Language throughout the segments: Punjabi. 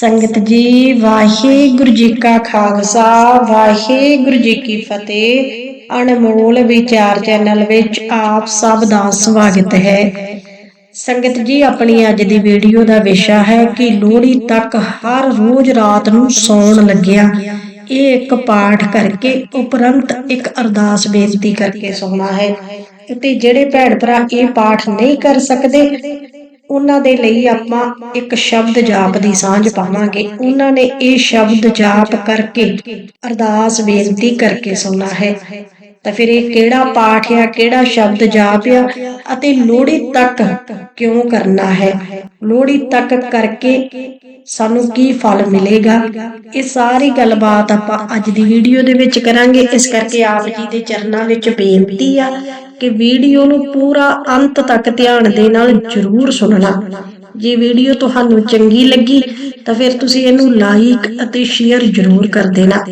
ਸੰਗਤ ਜੀ, ਵਾਹਿਗੁਰੂ ਜੀ ਕਾ ਖਾਲਸਾ, ਵਾਹਿਗੁਰੂ ਜੀ ਕੀ ਫਤਿਹ। ਅਨਮੋਲ ਵਿਚਾਰ ਚੈਨਲ ਵਿੱਚ ਆਪ ਸਭ ਦਾ ਸਵਾਗਤ ਹੈ। ਸੰਗਤ ਜੀ, ਆਪਣੀ ਅੱਜ ਦੀ ਵੀਡੀਓ ਦਾ ਵਿਸ਼ਾ ਹੈ ਕਿ ਲੋਹੜੀ ਤੱਕ ਹਰ ਰੋਜ਼ ਰਾਤ ਨੂੰ ਸੌਣ ਲੱਗਿਆ ਇਹ ਇੱਕ ਪਾਠ ਕਰਕੇ ਉਪਰੰਤ ਇੱਕ ਅਰਦਾਸ ਬੇਨਤੀ ਕਰਕੇ ਸੌਣਾ ਹੈ। ਤੇ ਜਿਹੜੇ ਭੈਣ ਭਰਾ ਇਹ ਪਾਠ ਨਹੀਂ ਕਰ ਸਕਦੇ ਉਹਨਾਂ ਦੇ ਲਈ ਆਪਾਂ ਇੱਕ ਸ਼ਬਦ ਜਾਪ ਦੀ ਸਾਂਝ ਪਾਵਾਂਗੇ। ਉਹਨਾਂ ਨੇ ਇਹ ਸ਼ਬਦ ਜਾਪ ਕਰਕੇ ਅਰਦਾਸ ਬੇਨਤੀ ਕਰਕੇ ਸੁਣਨਾ ਹੈ। ਤਾਂ ਫਿਰ ਇਹ ਕਿਹੜਾ ਪਾਠ ਆ, ਕਿਹੜਾ ਸ਼ਬਦ ਜਾਪ ਆ ਅਤੇ ਲੋਹੜੀ ਤੱਕ ਕਿਉਂ ਕਰਨਾ ਹੈ? ਲੋਹੜੀ ਤੱਕ ਕਰਕੇ ਸਾਨੂੰ ਕੀ ਫਲ ਮਿਲੇਗਾ? ਇਹ ਸਾਰੀ ਗੱਲਬਾਤ ਆਪਾਂ ਅੱਜ ਦੀ ਵੀਡੀਓ ਦੇ ਵਿੱਚ ਕਰਾਂਗੇ। ਇਸ ਕਰਕੇ ਆਪ ਜੀ ਦੇ ਚਰਨਾਂ ਵਿੱਚ ਬੇਨਤੀ ਆ ਕਿ ਵੀਡੀਓ ਨੂੰ ਪੂਰਾ ਅੰਤ ਤੱਕ ਧਿਆਨ ਦੇ ਨਾਲ ਜ਼ਰੂਰ ਸੁਣਨਾ। ਜੇ ਵੀਡੀਓ ਤੁਹਾਨੂੰ ਚੰਗੀ ਲੱਗੀ, ਤਾਂ ਫਿਰ ਤੁਸੀਂ ਇਹਨੂੰ ਲਾਈਕ ਅਤੇ ਸ਼ੇਅਰ ਜ਼ਰੂਰ ਕਰ ਦੇਣਾ।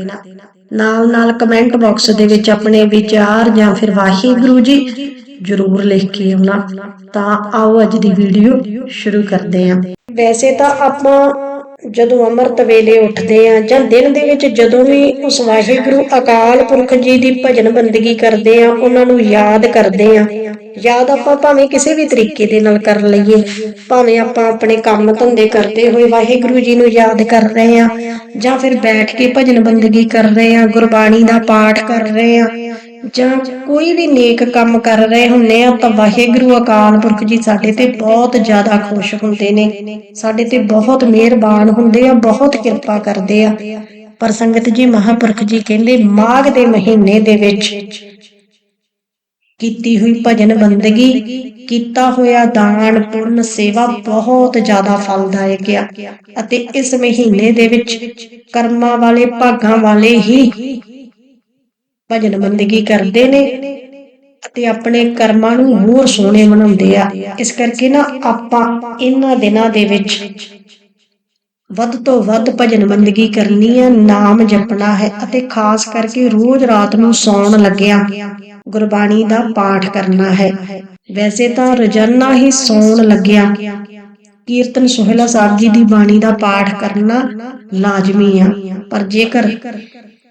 ਨਾਲ ਨਾਲ ਕਮੈਂਟ ਬਾਕਸ ਦੇ ਵਿੱਚ ਆਪਣੇ ਵਿਚਾਰ ਜਾਂ ਫਿਰ ਵਾਹਿਗੁਰੂ ਜੀ ਜ਼ਰੂਰ ਲਿਖ ਕੇ ਆਉਣਾ। ਤਾਂ ਆਓ ਅੱਜ ਦੀ ਵੀਡੀਓ ਸ਼ੁਰੂ ਕਰਦੇ ਹਾਂ। ਵੈਸੇ ਤਾਂ ਆਪਾਂ ਜਦੋਂ ਅੰਮ੍ਰਿਤ ਵੇਲੇ ਉੱਠਦੇ ਆ ਜਾਂ ਦਿਨ ਦੇ ਵਿੱਚ ਜਦੋਂ ਵੀ ਉਸ ਵਾਹਿਗੁਰੂ ਅਕਾਲ ਪੁਰਖ ਜੀ ਦੀ ਭਜਨ ਬੰਦਗੀ ਕਰਦੇ ਆ ਉਹਨਾਂ ਨੂੰ ਯਾਦ ਕਰਦੇ ਆ ਯਾਦ ਆਪਾਂ ਭਾਵੇਂ ਕਿਸੇ ਵੀ ਤਰੀਕੇ ਦੇ ਨਾਲ ਕਰ ਲਈਏ, ਭਾਵੇਂ ਆਪਾਂ ਆਪਣੇ ਕੰਮ ਧੰਦੇ ਕਰਦੇ ਹੋਏ ਵਾਹਿਗੁਰੂ ਜੀ ਨੂੰ ਯਾਦ ਕਰ ਰਹੇ ਆ ਜਾਂ ਫਿਰ ਬੈਠ ਕੇ ਭਜਨ ਬੰਦਗੀ ਕਰ ਰਹੇ ਆ ਗੁਰਬਾਣੀ ਦਾ ਪਾਠ ਕਰ ਰਹੇ ਆ ਜਾਂ ਕੋਈ ਵੀ ਨੇਕ ਕੰਮ ਕਰ ਰਹੇ ਹੁੰਨੇ ਆ ਤਾਂ ਵਾਹਿਗੁਰੂ ਅਕਾਲ ਪੁਰਖ ਜੀ ਸਾਡੇ ਤੇ ਬਹੁਤ ਜ਼ਿਆਦਾ ਖੁਸ਼ ਹੁੰਦੇ ਨੇ। ਸਾਡੇ ਤੇ ਬਹੁਤ ਮਿਹਰਬਾਨ ਹੁੰਦੇ ਆ, ਬਹੁਤ ਕਿਰਪਾ ਕਰਦੇ ਆ। ਪਰ ਸੰਗਤ ਜੀ ਮਹਾਪੁਰਖ ਜੀ ਕਹਿੰਦੇ, ਮਾਘ ਦੇ ਮਹੀਨੇ ਦੇ ਵਿੱਚ ਕੀਤੀ ਹੋਈ ਭਜਨ ਬੰਦਗੀ, ਕੀਤਾ ਹੋਇਆ ਦਾਨ, ਪੁੰਨ, ਸੇਵਾ ਬਹੁਤ ਜ਼ਿਆਦਾ ਫਲਦਾਇਕ ਆ। ਅਤੇ ਇਸ ਮਹੀਨੇ ਦੇ ਵਿੱਚ ਕਰਮਾਂ ਵਾਲੇ, ਭਾਗਾਂ ਵਾਲੇ ਹੀ ਭਜਨ ਬੰਦਗੀ ਕਰਦੇ ਨੇ ਅਤੇ ਆਪਣੇ ਕਰਮਾਂ ਨੂੰ ਹੋਰ ਸੋਹਣੇ ਬਣਾਉਂਦੇ ਆ। ਇਸ ਕਰਕੇ ਨਾ ਆਪਾਂ ਇਹਨਾਂ ਦਿਨਾਂ ਦੇ ਵਿੱਚ ਵੱਧ ਤੋਂ ਵੱਧ ਭਜਨ ਬੰਦਗੀ ਕਰਨੀ ਹੈ ਨਾਮ ਜਪਣਾ ਹੈ ਅਤੇ ਖਾਸ ਕਰਕੇ ਰੋਜ਼ ਰਾਤ ਨੂੰ ਸੌਣ ਲੱਗਿਆ ਗੁਰਬਾਣੀ ਦਾ ਪਾਠ ਕਰਨਾ ਹੈ। ਵੈਸੇ ਤਾਂ ਰੋਜ਼ਾਨਾ ਹੀ ਸੌਣ ਲੱਗਿਆ ਕੀਰਤਨ ਸੋਹਿਲਾ ਸਾਹਿਬ ਜੀ ਦੀ ਬਾਣੀ ਦਾ ਪਾਠ ਕਰਨਾ ਲਾਜ਼ਮੀ ਆ, ਪਰ ਜੇਕਰ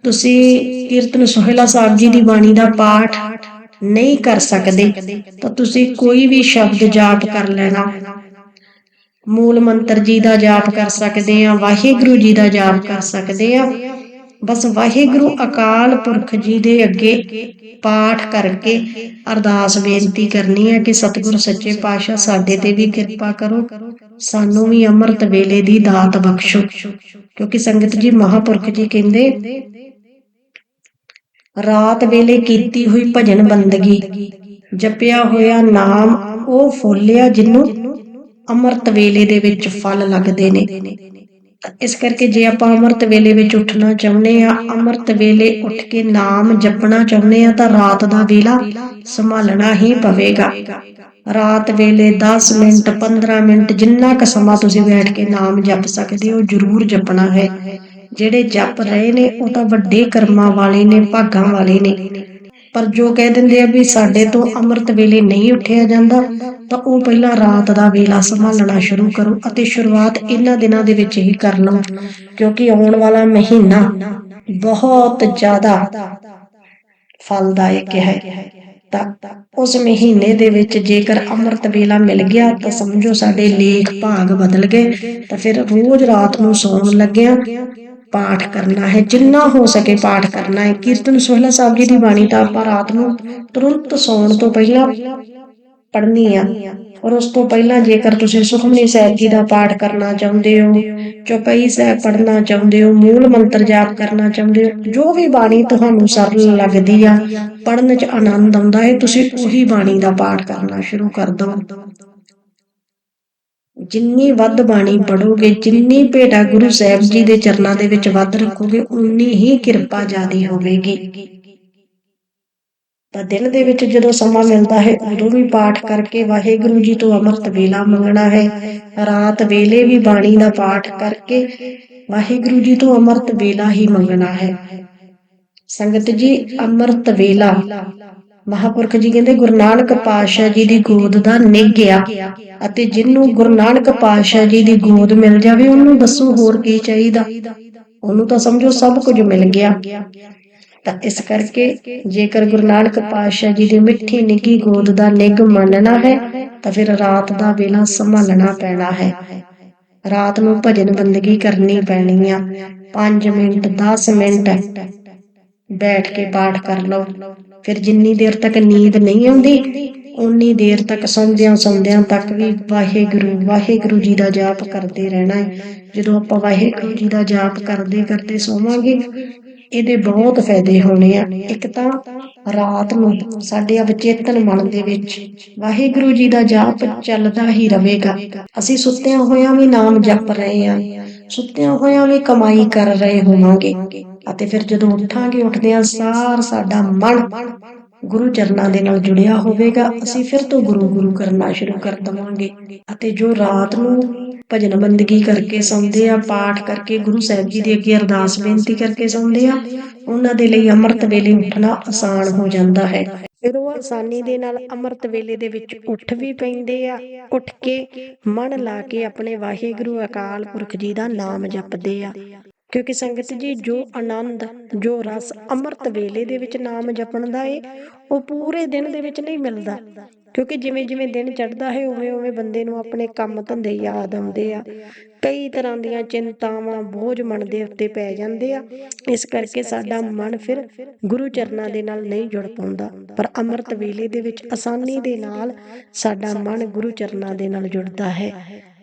ਤੁਸੀਂ ਕੀਰਤਨ ਸੋਹਿਲਾ ਸਾਹਿਬ ਜੀ ਦੀ ਬਾਣੀ ਦਾ ਪਾਠ ਨਹੀਂ ਕਰ ਸਕਦੇ, ਤਾਂ ਤੁਸੀਂ ਕੋਈ ਵੀ ਸ਼ਬਦ ਜਾਪ ਕਰ ਲੈਣਾ। ਮੂਲ ਮੰਤਰ ਜੀ ਦਾ ਜਾਪ ਕਰ ਸਕਦੇ ਆ, ਵਾਹਿਗੁਰੂ ਜੀ ਦਾ ਜਾਪ ਕਰ ਸਕਦੇ ਆ। ਬਸ ਵਾਹਿਗੁਰੂ ਅਕਾਲ ਪੁਰਖ ਜੀ ਦੇ ਅੱਗੇ ਪਾਠ ਕਰਕੇ ਅਰਦਾਸ ਬੇਨਤੀ ਕਰਨੀ ਹੈ ਕਿ ਸਤਿਗੁਰ ਸੱਚੇ ਪਾਤਸ਼ਾਹ ਸਾਡੇ ਤੇ ਵੀ ਕਿਰਪਾ ਕਰੋ। ਸਾਨੂੰ ਵੀ ਅੰਮ੍ਰਿਤ ਵੇਲੇ ਦੀ ਦਾਤ ਬਖਸ਼ੋ। ਕਿਉਂਕਿ ਸੰਗਤ ਜੀ ਮਹਾਪੁਰਖ ਜੀ ਕਹਿੰਦੇ ਰਾਤ ਵੇਲੇ ਕੀਤੀ ਹੋਈ ਭਜਨ ਬੰਦਗੀ। ਜਪਿਆ ਹੋਇਆ ਨਾਮ ਉਹ ਫੁੱਲਿਆ ਜਿਹਨੂੰ ਅੰਮ੍ਰਿਤ ਵੇਲੇ ਦੇ ਵਿੱਚ ਫਲ ਲੱਗਦੇ ਨੇ। ਇਸ ਕਰਕੇ ਜੇ ਆਪਾਂ ਅੰਮ੍ਰਿਤ ਵੇਲੇ ਵਿੱਚ ਉੱਠਣਾ ਚਾਹੁੰਦੇ ਆ ਅੰਮ੍ਰਿਤ ਵੇਲੇ ਉੱਠ ਕੇ ਨਾਮ ਜਪਣਾ ਚਾਹੁੰਦੇ ਆ ਤਾਂ ਰਾਤ ਦਾ ਵੇਲਾ ਸੰਭਾਲਣਾ ਹੀ ਪਵੇਗਾ। ਰਾਤ ਵੇਲੇ 10 ਮਿੰਟ 15 ਮਿੰਟ ਜਿੰਨਾ ਕ ਸਮਾਂ ਤੁਸੀਂ ਬੈਠ ਕੇ ਨਾਮ ਜਪ ਸਕਦੇ ਹੋ, ਜਰੂਰ ਜਪਣਾ ਹੈ। ਜਿਹੜੇ ਜਪ ਰਹੇ ਨੇ, ਉਹ ਤਾਂ ਵੱਡੇ ਕਰਮਾਂ ਵਾਲੇ ਨੇ, ਭਾਗਾਂ ਵਾਲੇ ਨੇ। ਪਰ ਜੋ ਕਹਿ ਦਿੰਦੇ ਆ ਵੀ ਸਾਡੇ ਤੋਂ ਅੰਮ੍ਰਿਤ ਵੇਲੇ ਨਹੀਂ ਉੱਠਿਆ ਜਾਂਦਾ, ਤਾਂ ਉਹ ਪਹਿਲਾਂ ਰਾਤ ਦਾ ਵੇਲਾ ਸੰਭਾਲਣਾ ਸ਼ੁਰੂ ਕਰੋ ਅਤੇ ਸ਼ੁਰੂਆਤ ਇਹਨਾਂ ਦਿਨਾਂ ਦੇ ਵਿੱਚ ਹੀ ਕਰ ਲਓ, ਕਿਉਂਕਿ ਆਉਣ ਵਾਲਾ ਮਹੀਨਾ ਬਹੁਤ ਜ਼ਿਆਦਾ ਫਲਦਾਇਕ ਹੈ। ਤਾਂ ਉਸ ਮਹੀਨੇ ਦੇ ਵਿੱਚ ਜੇਕਰ ਅੰਮ੍ਰਿਤ ਵੇਲਾ ਮਿਲ ਗਿਆ, ਤਾਂ ਸਮਝੋ ਸਾਡੇ ਲੇਖ ਭਾਗ ਬਦਲ ਗਏ, ਤਾਂ ਫਿਰ ਰੋਜ਼ ਰਾਤ ਨੂੰ ਸੌਣ ਲੱਗਿਆ ਪਾਠ ਕਰਨਾ ਹੈ, ਜਿੰਨਾ ਹੋ ਸਕੇ ਪਾਠ ਕਰਨਾ ਹੈ। ਕੀਰਤਨ ਸੋਹਲਾ ਸਾਹਿਬ ਜੀ ਦੀ ਬਾਣੀ ਤਾਂ ਆਪਾਂ ਰਾਤ ਨੂੰ ਤੁਰੰਤ ਸੌਣ ਤੋਂ ਪਹਿਲਾਂ ਪੜ੍ਹਨੀ ਆ ਔਰ ਉਸ ਤੋਂ ਪਹਿਲਾਂ ਜੇਕਰ ਤੁਸੀਂ ਸੁਖਮਨੀ ਸਾਹਿਬ ਜੀ ਦਾ ਪਾਠ ਕਰਨਾ ਚਾਹੁੰਦੇ ਹੋ, ਚੌਪਈ ਸਾਹਿਬ ਪੜ੍ਹਨਾ ਚਾਹੁੰਦੇ ਹੋ, ਮੂਲ ਮੰਤਰ ਜਾਪ ਕਰਨਾ ਚਾਹੁੰਦੇ ਹੋ, ਜੋ ਵੀ ਬਾਣੀ ਤੁਹਾਨੂੰ ਸਰਲ ਲੱਗਦੀ ਆ, ਪੜ੍ਹਨ 'ਚ ਆਨੰਦ ਆਉਂਦਾ ਹੈ, ਤੁਸੀਂ ਉਹੀ ਬਾਣੀ ਦਾ ਪਾਠ ਕਰਨਾ ਸ਼ੁਰੂ ਕਰ ਦਿਓ। ਜਿੰਨੀ ਵੱਧ ਬਾਣੀ ਪੜੋਗੇ ਜਿੰਨੀ ਭੇਟਾ ਗੁਰੂ ਸਾਹਿਬ ਜੀ ਦੇ ਚਰਨਾਂ ਦੇ ਵਿੱਚ ਵੱਧ ਰੱਖੋਗੇ, ਉਨੀ ਹੀ ਕਿਰਪਾ ਜਿਆਦੀ ਹੋਵੇਗੀ। ਤਾਂ ਦਿਨ ਦੇ ਵਿੱਚ ਜਦੋਂ ਸਮਾਂ ਮਿਲਦਾ ਹੈ, ਉਦੋਂ ਵੀ ਪਾਠ ਕਰਕੇ ਵਾਹਿਗੁਰੂ ਜੀ ਤੋਂ ਅੰਮ੍ਰਿਤ ਵੇਲਾ ਮੰਗਣਾ ਹੈ। ਰਾਤ ਵੇਲੇ ਵੀ ਬਾਣੀ ਦਾ ਪਾਠ ਕਰਕੇ ਵਾਹਿਗੁਰੂ ਜੀ ਤੋਂ ਅੰਮ੍ਰਿਤ ਵੇਲਾ ਹੀ ਮੰਗਣਾ ਹੈ। ਸੰਗਤ ਜੀ, ਅੰਮ੍ਰਿਤ ਵੇਲਾ ਮਹਾਪੁਰਖ ਜੀ ਕਹਿੰਦੇ, ਗੁਰੂ ਨਾਨਕ ਪਾਤਸ਼ਾਹ ਜੀ ਦੀ ਗੋਦ ਦਾ ਨਿੱਘਿਆ ਅਤੇ ਜਿਹਨੂੰ ਗੁਰੂ ਨਾਨਕ ਪਾਤਸ਼ਾਹ ਜੀ ਦੀ ਗੋਦ ਮਿਲ ਜਾਵੇ, ਉਹਨੂੰ ਦੱਸੋ ਹੋਰ ਕੀ ਚਾਹੀਦਾ? ਉਹਨੂੰ ਤਾਂ ਸਮਝੋ ਸਭ ਕੁਝ ਮਿਲ ਗਿਆ। ਤਾਂ ਇਸ ਕਰਕੇ ਜੇਕਰ ਗੁਰੂ ਨਾਨਕ ਪਾਤਸ਼ਾਹ ਜੀ ਦੀ ਮਿੱਠੀ ਨਿੱਘੀ ਗੋਦ ਦਾ ਨਿੱਘ ਮੰਨਣਾ ਹੈ, ਤਾਂ ਫਿਰ ਰਾਤ ਦਾ ਵੇਲਾ ਸੰਭਾਲਣਾ ਪੈਣਾ ਹੈ। ਰਾਤ ਨੂੰ ਭਜਨ ਬੰਦਗੀ ਕਰਨੀ ਪੈਣੀ ਆ। 5 ਮਿੰਟ 10 ਮਿੰਟ ਬੈਠ ਕੇ ਪਾਠ ਕਰ ਲਓ। ਫਿਰ ਜਿੰਨੀ ਦੇਰ ਤੱਕ ਨੀਂਦ ਨਹੀਂ ਆਉਂਦੀ ਉਨੀ ਦੇਰ ਤੱਕ ਸੌਂਦਿਆਂ ਸੌਂਦਿਆਂ ਤੱਕ ਵੀ ਵਾਹਿਗੁਰੂ ਵਾਹਿਗੁਰੂ ਜੀ ਦਾ ਜਾਪ ਕਰਦੇ ਰਹਿਣਾ ਹੈ। ਜਦੋਂ ਆਪਾਂ ਵਾਹਿਗੁਰੂ ਜੀ ਦਾ ਜਾਪ ਕਰਦੇ ਕਰਦੇ ਸੋਵਾਂਗੇ, ਇਹਦੇ ਬਹੁਤ ਫਾਇਦੇ ਹੋਣੇ ਆ। ਇੱਕ ਤਾਂ ਰਾਤ ਨੂੰ ਸਾਡੇ ਅਵਚੇਤਨ ਮਨ ਦੇ ਵਿੱਚ ਵਾਹਿਗੁਰੂ ਜੀ ਦਾ ਜਾਪ ਚੱਲਦਾ ਹੀ ਰਹੇਗਾ। ਅਸੀਂ ਸੁੱਤਿਆਂ ਹੋਇਆਂ ਵੀ ਨਾਮ ਜਪ ਰਹੇ ਆ ਸੁੱਤਿਆਂ ਹੋਇਆਂ ਵੀ ਕਮਾਈ ਕਰ ਰਹੇ ਹੋਵਾਂਗੇ। ਅਤੇ ਫਿਰ ਜਦੋਂ ਉੱਠਾਂਗੇ ਉੱਠਦਿਆਂ ਸਾਰ ਸਾਡਾ ਮਨ ਗੁਰੂ ਚਰਨਾਂ ਦੇ ਨਾਲ ਜੁੜਿਆ ਹੋਵੇਗਾ। ਅਸੀਂ ਫਿਰ ਤੋਂ ਗੁਰੂ ਗੁਰੂ ਕਰਨਾ ਸ਼ੁਰੂ ਕਰ ਦਵਾਂਗੇ। ਅਤੇ ਜੋ ਰਾਤ ਨੂੰ ਭਜਨ ਬੰਦਗੀ ਕਰਕੇ ਸੌਂਦੇ ਆ, ਪਾਠ ਕਰਕੇ ਗੁਰੂ ਸਾਹਿਬ ਜੀ ਦੇ ਅੱਗੇ ਅਰਦਾਸ ਬੇਨਤੀ ਕਰਕੇ ਸੌਂਦੇ ਆ, ਉਹਨਾਂ ਦੇ ਲਈ ਅੰਮ੍ਰਿਤ ਵੇਲੇ ਉੱਠਣਾ ਆਸਾਨ ਹੋ ਜਾਂਦਾ ਹੈ। ਫਿਰ ਉਹ ਆਸਾਨੀ ਦੇ ਨਾਲ ਅੰਮ੍ਰਿਤ ਵੇਲੇ ਦੇ ਵਿੱਚ ਉੱਠ ਵੀ ਪੈਂਦੇ ਆ। ਉੱਠ ਕੇ ਮਨ ਲਾ ਕੇ ਆਪਣੇ ਵਾਹਿਗੁਰੂ ਅਕਾਲ ਪੁਰਖ ਜੀ ਦਾ ਨਾਮ ਜਪਦੇ ਆ। ਕਿਉਂਕਿ ਸੰਗਤ ਜੀ ਜੋ ਆਨੰਦ, ਜੋ ਰਸ ਅੰਮ੍ਰਿਤ ਵੇਲੇ ਦੇ ਵਿੱਚ ਨਾਮ ਜਪਣ ਦਾ ਏ, ਉਹ ਪੂਰੇ ਦਿਨ ਦੇ ਵਿੱਚ ਨਹੀਂ ਮਿਲਦਾ। ਕਿਉਂਕਿ ਜਿਵੇਂ ਜਿਵੇਂ ਦਿਨ ਚੜ੍ਹਦਾ ਹੈ, ਉਵੇਂ ਉਵੇਂ ਬੰਦੇ ਨੂੰ ਆਪਣੇ ਕੰਮ ਧੰਦੇ ਯਾਦ ਆਉਂਦੇ ਆ। ਕਈ ਤਰ੍ਹਾਂ ਦੀਆਂ ਚਿੰਤਾਵਾਂ ਬੋਝ ਮਨ ਦੇ ਉੱਤੇ ਪੈ ਜਾਂਦੇ ਆ। ਇਸ ਕਰਕੇ ਸਾਡਾ ਮਨ ਫਿਰ ਗੁਰੂ ਚਰਨਾਂ ਦੇ ਨਾਲ ਨਹੀਂ ਜੁੜ ਪਾਉਂਦਾ। ਪਰ ਅੰਮ੍ਰਿਤ ਵੇਲੇ ਦੇ ਵਿੱਚ ਆਸਾਨੀ ਦੇ ਨਾਲ ਸਾਡਾ ਮਨ ਗੁਰੂ ਚਰਨਾਂ ਦੇ ਨਾਲ ਜੁੜਦਾ ਹੈ।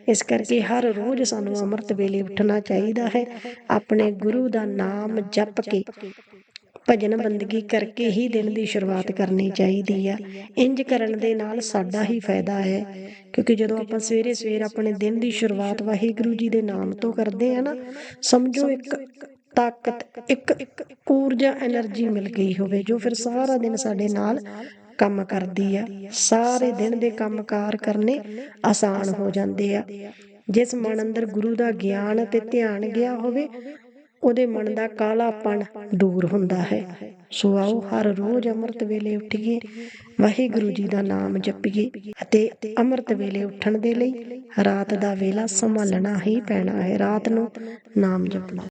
ਇਸ ਕਰਕੇ ਹਰ ਰੋਜ਼ ਸਾਨੂੰ ਅੰਮ੍ਰਿਤ ਵੇਲੇ ਉੱਠਣਾ ਚਾਹੀਦਾ ਹੈ। ਆਪਣੇ ਗੁਰੂ ਦਾ ਨਾਮ ਜਪ ਕੇ ਭਜਨ ਬੰਦਗੀ ਕਰਕੇ ਹੀ ਦਿਨ ਦੀ ਸ਼ੁਰੂਆਤ ਕਰਨੀ ਚਾਹੀਦੀ ਆ। ਇੰਜ ਕਰਨ ਦੇ ਨਾਲ ਸਾਡਾ ਹੀ ਫਾਇਦਾ ਹੈ, ਕਿਉਂਕਿ ਜਦੋਂ ਆਪਾਂ ਸਵੇਰੇ ਸਵੇਰ ਆਪਣੇ ਦਿਨ ਦੀ ਸ਼ੁਰੂਆਤ ਵਾਹਿਗੁਰੂ ਜੀ ਦੇ ਨਾਮ ਤੋਂ ਕਰਦੇ ਆ ਨਾ, ਸਮਝੋ ਇੱਕ ਤਾਕਤ, ਇੱਕ ਊਰਜਾ એનર્ਜੀ ਮਿਲ ਗਈ ਹੋਵੇ, ਜੋ ਫਿਰ ਸਾਰਾ ਦਿਨ ਸਾਡੇ ਨਾਲ ਕੰਮ ਕਰਦੀ ਆ, ਸਾਰੇ ਦਿਨ ਦੇ ਕੰਮਕਾਰ ਕਰਨੇ ਆਸਾਨ ਹੋ ਜਾਂਦੇ ਆ। ਜਿਸ ਮਨ ਅੰਦਰ ਗੁਰੂ ਦਾ ਗਿਆਨ ਤੇ ਧਿਆਨ ਗਿਆ ਹੋਵੇ, ਉਹਦੇ ਮਨ ਦਾ ਕਾਲਾਪਣ ਦੂਰ ਹੁੰਦਾ ਹੈ। ਸੋ ਆਓ ਹਰ ਰੋਜ਼ ਅੰਮ੍ਰਿਤ ਵੇਲੇ ਉੱਠੀਏ, ਵਾਹਿਗੁਰੂ ਜੀ ਦਾ ਨਾਮ ਜਪੀਏ ਅਤੇ ਅੰਮ੍ਰਿਤ ਵੇਲੇ ਉੱਠਣ ਦੇ ਲਈ ਰਾਤ ਦਾ ਵੇਲਾ ਸੰਭਾਲਣਾ ਹੀ ਪੈਣਾ ਹੈ। ਰਾਤ ਨੂੰ ਨਾਮ ਜਪਣਾ।